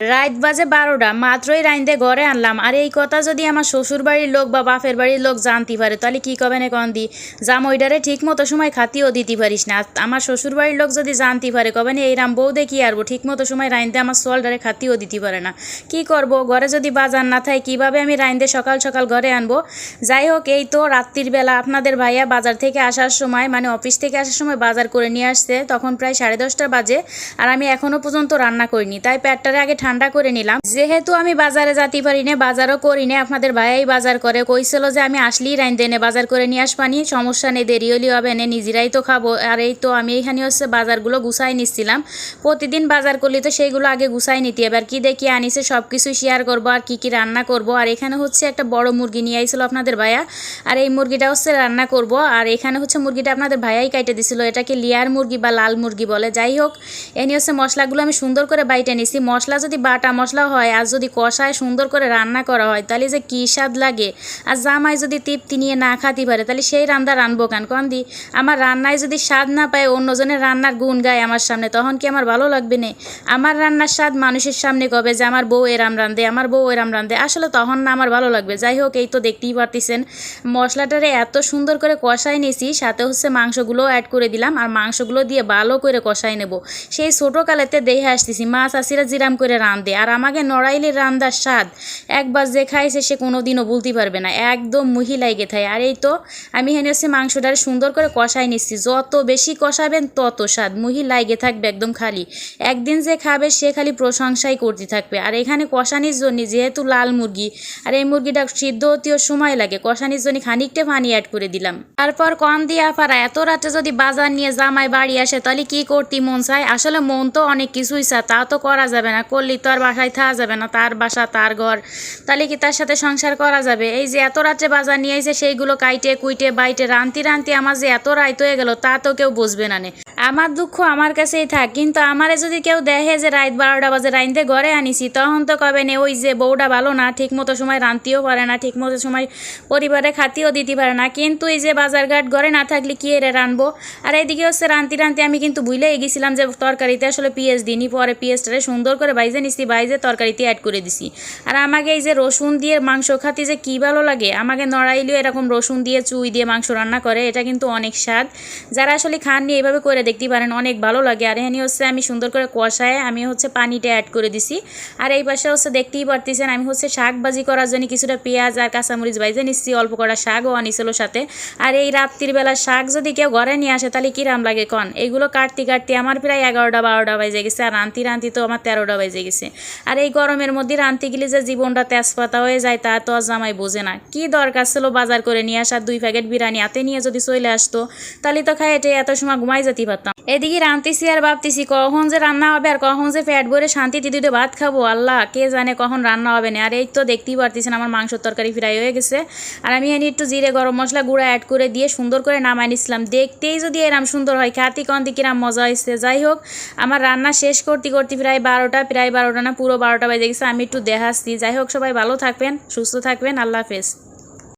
রাত বাজে বারোটা, মাত্রই রাইন্দে ঘরে আনলাম। আর এই কথা যদি আমার শ্বশুর বাড়ির লোক বা বাপের বাড়ির লোক জানতে পারে, তাহলে কী কবে না কন দি? জামইডারে ঠিক মতো সময় খাতিও দিতে পারিস না। আমার শ্বশুর বাড়ির লোক যদি জানতে পারে কবে না এইরাম বউ দেখি আরবো ঠিক মতো সময় রাইন্দে আমার সোয়ালডারে খাতিও দিতে পারে না। কি করব? ঘরে যদি বাজার না থাকে, কীভাবে আমি রাইন্দে সকাল সকাল ঘরে আনব? যাই হোক, এই তো রাত্রির বেলা আপনাদের ভাইয়া বাজার থেকে আসার সময় মানে অফিস থেকে আসার সময় বাজার করে নিয়ে আসছে। তখন প্রায় সাড়ে দশটা বাজে, আর আমি এখনও পর্যন্ত রান্না করিনি। তাই পেটটারে আগে ঠান্ডা করে নিলাম। যেহেতু আমি বাজারে যেতে পারি না, বাজারও করি না, আপনাদের ভাইয়াই বাজার করে। কইছিল যে আমি আসলেই রাইন দেনে বাজার করে নিয়ে আসবানি সমস্যা নেই, দেরি হলেও হবে না, নিজেরাই তো খাব। আর এই তো আমি এখানে হচ্ছে বাজারগুলো গুছাই নিচ্ছিলাম প্রতিদিন বাজার করলে তো সেইগুলো আগে গুছাই নিতে। এবার কি দেখি আনিছে সব কিছু শেয়ার করব আর কি কি রান্না করব। আর এখানে হচ্ছে একটা বড় মুরগি নিয়ে আইছিল আপনাদের ভাইয়া। আর এই মুরগিটা হচ্ছে রান্না করব। আর এখানে হচ্ছে মুরগিটা আপনাদের ভাইয়াই কাইটে দিছিল। এটাকে লিয়ার মুরগি বা লাল মুরগি বলে। যাই হোক এনি হচ্ছে মশলাগুলো আমি সুন্দর করে বাইটে নিছি। মশলা যদি বাটা মশলা হয় আর যদি কষায় সুন্দর করে রান্না করা হয়, তাহলে যে কী স্বাদ লাগে? আর জামাই যদি তৃপ্তি নিয়ে না খাতে পারে, তাহলে সেই রান্না রানবো কেন? কন দি, আমার রান্নায় যদি স্বাদ না পায় অন্যজনের রান্নার গুণ গায় আমার সামনে, তখন কি আমার ভালো লাগবে না? আমার রান্নার স্বাদ মানুষের সামনে কবে যে আমার বউ এরাম রান্ধে আমার বউ এরাম রান্ধে আসলে তখন না আমার ভালো লাগবে। যাই হোক, এই তো দেখতেই পারতেছেন। মশলাটারে এত সুন্দর করে কষাই নিয়েছি, সাথে হচ্ছে মাংসগুলো অ্যাড করে দিলাম, আর মাংসগুলো দিয়ে ভালো করে কষাই নেব। সেই ছোটোকালেতে দেখে আসতেছি, মা চাষিরা জিরাম করে রান্ধে আর আমাকে নড়াইলের রান্দার স্বাদ। একবার যে খাইছে সে কোনো দিনও বলতে পারবে না। একদম মুহি লাগে থাই। আর এই তো আমি হেনে হচ্ছে মাংসটারে সুন্দর করে কষাই নিচ্ছি। যত বেশি কষাবেন তত স্বাদ। মুহি লাগে থাকবে একদম খালি। একদিন যে খাবে সে খালি প্রশংসাই করতে থাকবে। আর এখানে কষানির জন্য যেহেতু লাল মুরগি, আর এই মুরগিটা সিদ্ধ হতেও সময় লাগে, কষানির জন্য খানিকটা পানি অ্যাড করে দিলাম। তারপর কম দিয়া পারা এত রাতে যদি বাজার নিয়ে জামাই বাড়ি আসে, তাহলে কি করতি মন চায়? আসলে মন তো অনেক কিছুই চা তা তো করা যাবে না। করলি তো আর বাসায় থা যাবে না, তার বাসা, তার ঘর। তাহলে কি তার সাথে সংসার করা যাবে? এই যে এত রাত্রে বাজার নিয়ে এসে সেইগুলো কাইটে, কুইটে, বাইটে, রান্তি রান্তি আমার যে এত রাইত হয়ে গেল, তা তো কেউ বুঝবে না নে। আমার দুঃখ আমার কাছেই থাক, কিন্তু আমারে যদি কেউ দেখে যে রাত বারোটা বাজে রাইনতে ঘরে আনিছি, তখন তো কবে নে ওই যে বউটা ভালো না ঠিক মতো সময় রাঁধতেও পারে না ঠিক মতো সময় পরিবারে খাতিও দিতে পারে না, কিন্তু এই যে বাজারঘাট ঘরে না থাকলে কি এরে রানবো? আর এইদিকে হচ্ছে রাঁধতে রাঁধতে আমি কিন্তু ভুলেই গেছিলাম যে তরকারিতে আসলে পিঁয়াজ দিইনি, পরে পিঁয়াজটারে সুন্দর করে বাইজে নিছি, বাইজে তরকারিতে অ্যাড করে দিছি। আর আমাকে এই যে রসুন দিয়ে মাংস খাতে যে কী ভালো লাগে, আমাকে নড়াইলেও এরকম রসুন দিয়ে চুই দিয়ে মাংস রান্না করে, এটা কিন্তু অনেক স্বাদ। যারা আসলে খাননি, এইভাবে করে দেখতে পারেন, অনেক ভালো লাগে। আর এখানে হচ্ছে আমি সুন্দর করে কষায় আমি হচ্ছে পানিটা অ্যাড করে দিছি। আর এই পাশে হচ্ছে দেখতেই পারতেছেন, আমি হচ্ছে শাক ভাজি করার জন্য কিছুটা পেঁয়াজ আর কাঁচামরিচ বাইজে নিচ্ছি, অল্প করা শাক শাকও আনিছিল সাথে। আর এই রাত্রির বেলা শাক যদি কেউ ঘরে নিয়ে আসে, তাহলে কিরাম লাগে কন? এইগুলো কাটতে কাটতে আমার প্রায় এগারোটা, বারোটা বাজে গেছে, আর রান্তি রান্তি তো আমার তেরোটা বাজে গেছে। আর এই গরমের মধ্যে রান্তি গেলে যে জীবনটা তেজপাতা হয়ে যায়, তা তো জামাই বোঝে না। কি দরকার ছিল বাজার করে নিয়ে আসার, দুই প্যাকেট বিরিয়ানি হাতে নিয়ে যদি চলে আসতো, তাহলে তো খাই এটা এত সময় ঘুমাই যেতে পারতাম। এদিকে রান্তিছি আর ভাবতেছি, কখন যে রান্না হবে আর কখন যে ফ্যাট ভরে শান্তিতে দুটো ভাত খাব, আল্লাহ, কে জানে কখন রান্না হবে না। আর এই তো দেখতেই পারতেছেন আমার মাংসর তরকারি ফ্রাই হয়ে গেছে। আর আমি এনে একটু জিরে গরম মশলা গুঁড়া অ্যাড করে দিয়ে সুন্দর করে নামাই নিছিলাম। দেখতেই যদি এরাম সুন্দর হয়, খাতি কন্তি কিরাম মজা হয়েছে যাই হোক, আমার রান্না শেষ করতে করতে প্রায় বারোটা প্রায় বারোটা না, পুরো বারোটা বাজে গেছে। আমি একটু দেখাচ্ছি। যাই হোক, সবাই ভালো থাকবেন, সুস্থ থাকবেন। আল্লাহ হাফেজ।